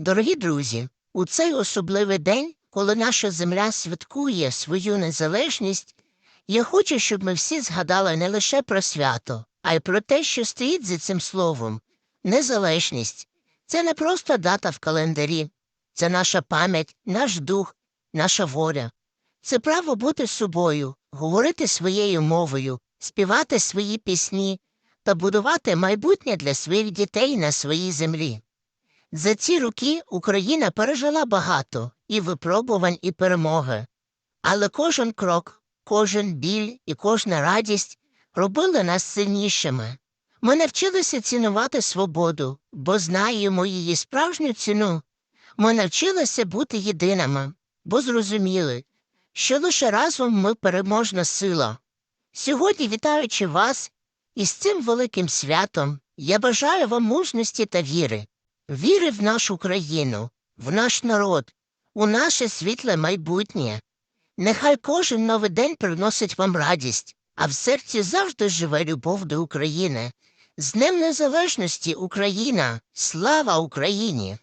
Дорогі друзі, у цей особливий день, коли наша земля святкує свою незалежність, я хочу, щоб ми всі згадали не лише про свято, а й про те, що стоїть за цим словом. Незалежність це не просто дата в календарі, це наша пам'ять, наш дух, наша воля. Це право бути собою, говорити своєю мовою, співати свої пісні та будувати майбутнє для своїх дітей на своїй землі. За ці роки Україна пережила багато і випробувань, і перемоги. Але кожен крок, кожен біль і кожна радість робили нас сильнішими. Ми навчилися цінувати свободу, бо знаємо її справжню ціну. Ми навчилися бути єдиними, бо зрозуміли, що лише разом ми переможна сила. Сьогодні, вітаючи вас із цим великим святом, я бажаю вам мужності та віри. Віри в нашу країну, в наш народ, у наше світле майбутнє. Нехай кожен новий день приносить вам радість, а в серці завжди живе любов до України. З Днем Незалежності Україна! Слава Україні!